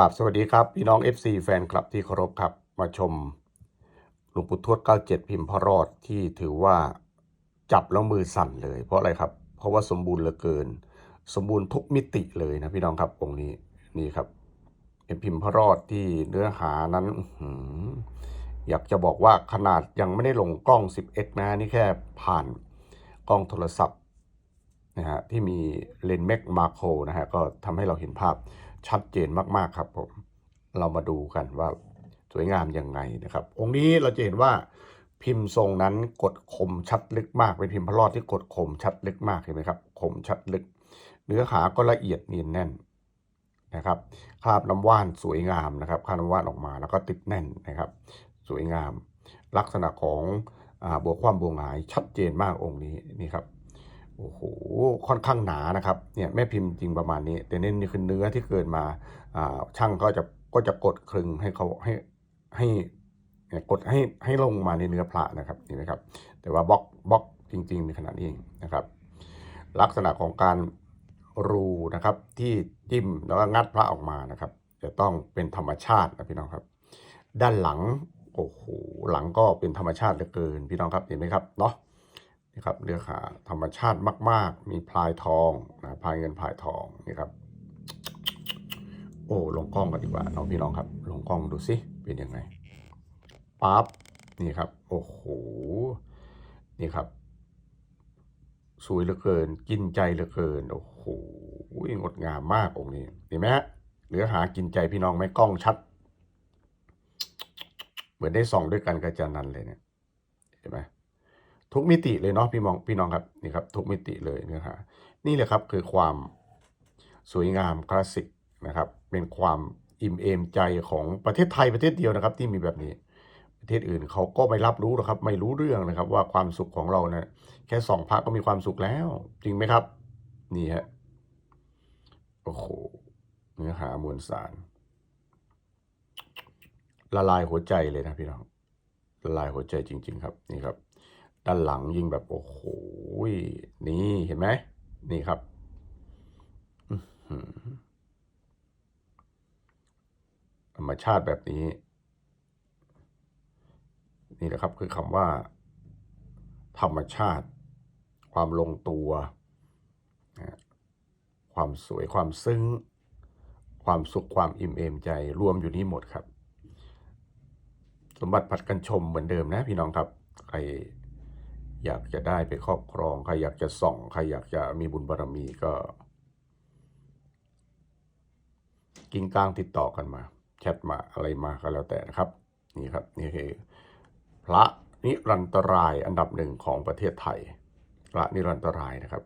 กราบสวัสดีครับ พี่น้อง FC แฟนคลับที่เคารพครับ มาชมหลวงปู่ทวด 97 พิมพ์พระรอดที่ถือว่าจับแล้วมือสั่นเลย เพราะอะไรครับ เพราะว่าสมบูรณ์เหลือเกิน สมบูรณ์ทุกมิติเลยนะพี่น้องครับองค์นี้นี่ครับเป็นพิมพ์พระรอดที่เนื้อหานั้นอยากจะบอกว่าขนาดยังไม่ได้ลงกล้อง 10x นะนี่แค่ผ่านกล้องโทรศัพท์ นะฮะที่มีเลนส์แมกมาโครนะฮะก็ทำให้เราเห็นภาพชัดเจนมากๆครับผมเรามาดูกันว่าสวยงามยังไงนะครับ องค์นี้เราจะเห็นว่าพิมพ์ทรงนั้นกดคมชัดลึกมากเป็นพิมพ์พระรอดที่กดคมชัดลึกมากเห็นไหมครับคมชัดลึก เนื้อหาก็ละเอียดเนียนแน่นนะครับคราบน้ำว่านสวยงามนะครับคราบน้ำว่านออกมาแล้วก็ติดแน่นนะครับ สวยงาม ลักษณะของอบัวคว่ำบัวหงายชัดเจนมากองค์นี้นี่ครับ โอ้โหค่อนข้างหนานะครับเนี่ยแม่พิมพ์จริงประมาณนี้ แต่เน้นนี่คือเนื้อที่เกินมาอ่าช่างก็จะก็จะกดคลึงให้เขาให้ให้เนี่ยกดให้ให้ลงมาในเนื้อพระนะครับนี่นะครับ แต่ว่าบล็อกบล็อกจริงๆในขนาดนี้เองนะครับ ลักษณะของการรูนะครับที่จิ้มแล้วก็งัดพระออกมานะครับ จะต้องเป็นธรรมชาตินะพี่น้องครับ ด้านหลังโอ้โหหลังก็เป็นธรรมชาติเหลือเกินพี่น้องครับเห็นไหมครับเนาะ ครับเนื้อหาธรรมชาติมาก ๆ มีพลายทองนะพลายเงินพลายทองนี่ครับ โอ้ลงกล้องกันดีกว่าน้องพี่น้องครับ ลงกล้องดูสิเป็นยังไงปั๊บนี่ครับ โอ้โหนี่ครับ สวยเหลือเกิน กินใจเหลือเกิน โอ้โหงดงามมากองค์นี้เห็นไหมฮะเนื้อหากินใจพี่น้องไหมกล้องชัด เหมือนได้ส่องด้วยกันกับอาจานันเลยเนี่ยเห็นไหม ทุกมิติเลยเนาะพี่มองพี่น้องครับนี่ครับทุกมิติเลยเนื้อหานี่แหละครับคือความสวยงามคลาสสิกนะครับเป็นความอิ่มเอมใจของประเทศไทยประเทศเดียวนะครับ ที่มีแบบนี้ประเทศอื่นเขาก็ไม่รับรู้หรอกครับไม่รู้เรื่องนะครับ ว่าความสุขของเรานะแค่สองพระก็มีความสุขแล้ว จริงไหมครับ นี่ฮะโอ้โหเนื้อหามวลสาร ละลายหัวใจเลยนะพี่น้องละลายหัวใจจริง ๆ ครับนี่ครับ ด้านหลังยิ่งแบบโอ้โหนี่เห็นไหมนี่ครับธรรมชาติแบบนี้ นี่แหละครับคือคำว่า ธรรมชาติ ความลงตัว ความสวยความซึ้ง ความสุขความอิ่มเอมใจรวมอยู่นี้หมดครับ สมบัติผัดกันชมเหมือนเดิมนะพี่น้องครับใคร อยากจะได้ไปครอบครอง ใครอยากจะส่อง ใครอยากจะมีบุญบารมีก็ กิ้งก้างติดต่อกันมา แชทมาอะไรมาก็แล้วแต่นะครับ นี่ครับ นี่คือพระนิรันตรายอันดับหนึ่งของประเทศไทย พระนิรันตรายนะครับ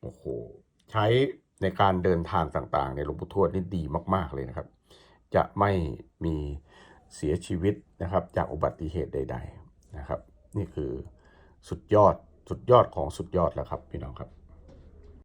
โอ้โห ใช้ในการเดินทางต่างๆ ในหลวงปู่ทวดนี่ดีมาก ๆ เลยนะครับ จะไม่มีเสียชีวิตนะครับ จากอุบัติเหตุใด ๆ นะครับ นี่คือสุดยอดสุดยอดของสุดยอดแล้วครับพี่น้องครับ